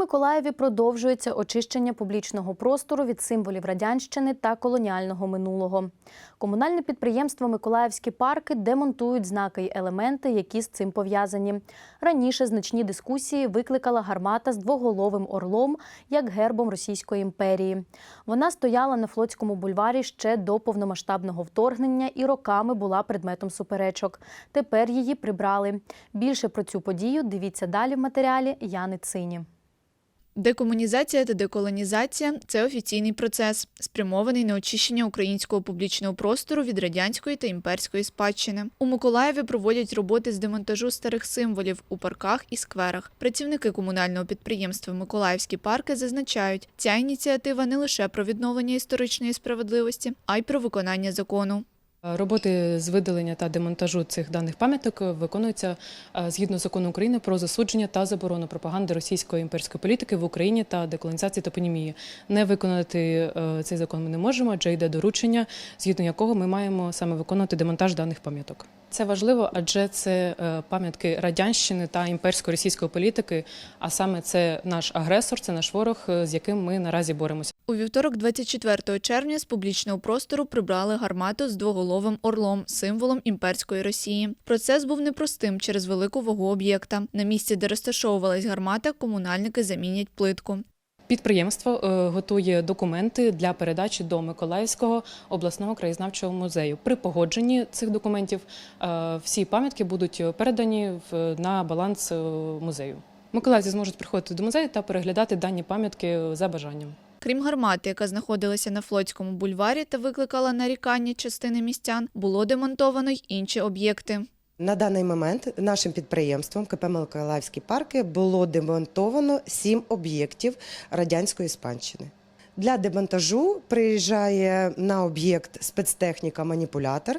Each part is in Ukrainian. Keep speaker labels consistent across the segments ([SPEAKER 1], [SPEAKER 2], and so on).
[SPEAKER 1] Миколаєві продовжується очищення публічного простору від символів радянщини та колоніального минулого. Комунальне підприємство Миколаївські парки демонтують знаки й елементи, які з цим пов'язані. Раніше значні дискусії викликала гармата з двоголовим орлом як гербом Російської імперії. Вона стояла на Флотському бульварі ще до повномасштабного вторгнення і роками була предметом суперечок. Тепер її прибрали. Більше про цю подію дивіться далі в матеріалі Яни Цині.
[SPEAKER 2] Декомунізація та деколонізація це офіційний процес, спрямований на очищення українського публічного простору від радянської та імперської спадщини. У Миколаєві проводять роботи з демонтажу старих символів у парках і скверах. Працівники комунального підприємства Миколаївські парки зазначають, ця ініціатива не лише про відновлення історичної справедливості, а й про виконання закону.
[SPEAKER 3] Роботи з видалення та демонтажу цих даних пам'яток виконуються е, згідно закону України про засудження та заборону пропаганди російської імперської політики в Україні та деколонізації топонімії. Не виконати е, цей закон ми не можемо, адже йде доручення, згідно якого ми маємо саме виконувати демонтаж даних пам'яток. Це важливо, адже це е, пам'ятки радянщини та імперської російської політики. А саме це наш агресор, це наш ворог, е, з яким ми наразі боремося.
[SPEAKER 2] У вівторок, 24 червня, з публічного простору прибрали гармату з двоголовим орлом, символом імперської Росії. Процес був непростим через велику вагу об'єкта. На місці, де розташовувалась гармата, комунальники замінять плитку.
[SPEAKER 3] Підприємство е, готує документи для передачі до Миколаївського обласного краєзнавчого музею. При погодженні цих документів е, всі пам'ятки будуть передані на баланс е, музею. Миколаївці зможуть приходити до музею та переглядати дані пам'ятки за бажанням.
[SPEAKER 2] Крім гармати, яка знаходилася на Флотському бульварі та викликала нарікання частини містян, було демонтовано й інші об'єкти.
[SPEAKER 4] На даний момент нашим підприємством КП Миколаївські парки було демонтовано сім об'єктів радянської спадщини. Для демонтажу приїжджає на об'єкт спецтехніка-маніпулятор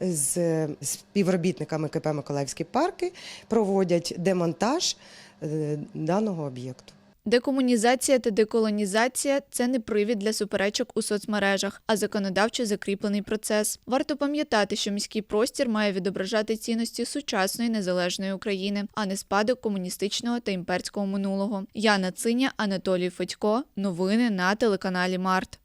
[SPEAKER 4] з співробітниками КП Миколаївські парки, проводять демонтаж е, даного об'єкту.
[SPEAKER 2] Декомунізація та деколонізація це не привід для суперечок у соцмережах, а законодавчо закріплений процес. Варто пам'ятати, що міський простір має відображати цінності сучасної незалежної України, а не спадок комуністичного та імперського минулого. Яна Циня, Анатолій Федько. Новини на телеканалі Март.